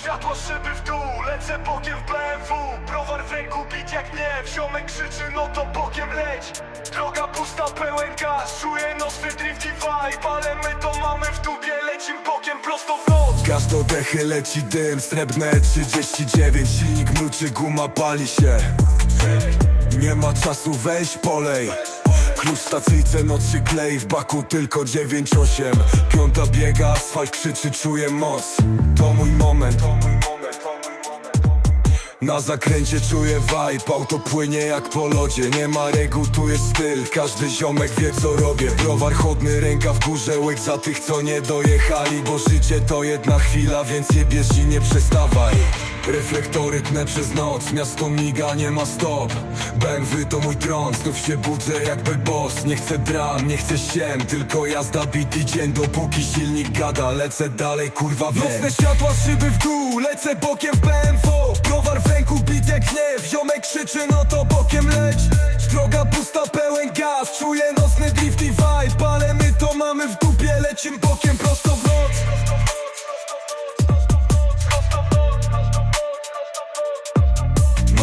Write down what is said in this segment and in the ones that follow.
światła, szyby w dół Lecę bokiem w BMW Browar w ręku, bit jak nie Ziomek krzyczy, no to bokiem leć. Droga pusta, pełen gaz Czuję nocny drift i vibe Ale my to mamy w dupie Lecim bokiem prosto w noc. Gaz do dechy leci dym, srebrne 39 Silnik mruczy, guma pali się. Nie ma czasu, weź polej Klucz w stacyjce, noc się klei W baku tylko 9-8 Piąta biega, asfalt krzyczy, czuję moc. To mój moment. Na zakręcie czuję vibe, auto płynie jak po lodzie. Nie ma reguł, tu jest styl, każdy ziomek wie co robię. Browar chodny, ręka w górze, łyk za tych co nie dojechali. Bo życie to jedna chwila, więc je bierz i nie przestawaj Reflektory tnę przez noc, miasto miga, nie ma stop. BMW to mój tron, znów się budzę jakby boss. Nie chcę dram, nie chcę siem, tylko jazda bit i dzień Dopóki silnik gada, lecę dalej, kurwa wiem Nocne światła, szyby w dół, lecę bokiem w BMW Browar w ręku, bit jak gniew, ziomek krzyczy, no to bokiem leć. Droga pusta, pełen gaz, czuję nocny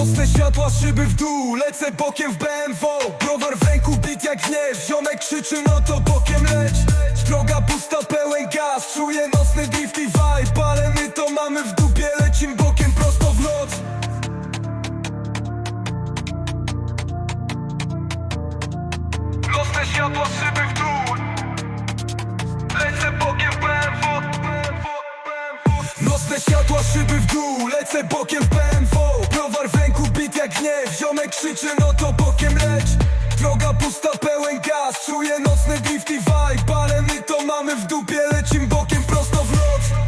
Nocne światła, szyby w dół, lecę bokiem w BMW Browar w ręku, bit jak gniew, ziomek krzyczy, no to bokiem leć. Droga pusta, pełen gaz, czuję nocny drift i vibe Ale my to mamy w dupie, lecim bokiem prosto w noc. Nocne światła, szyby w dół. Lecę bokiem w BMW Nocne światła, szyby w dół, lecę bokiem istnie Ziomek krzyczy, no to bokiem leć. Droga pusta, pełen gaz Czuję nocny drifty vibe. Ale my to mamy w dupie Lecim bokiem prosto w noc.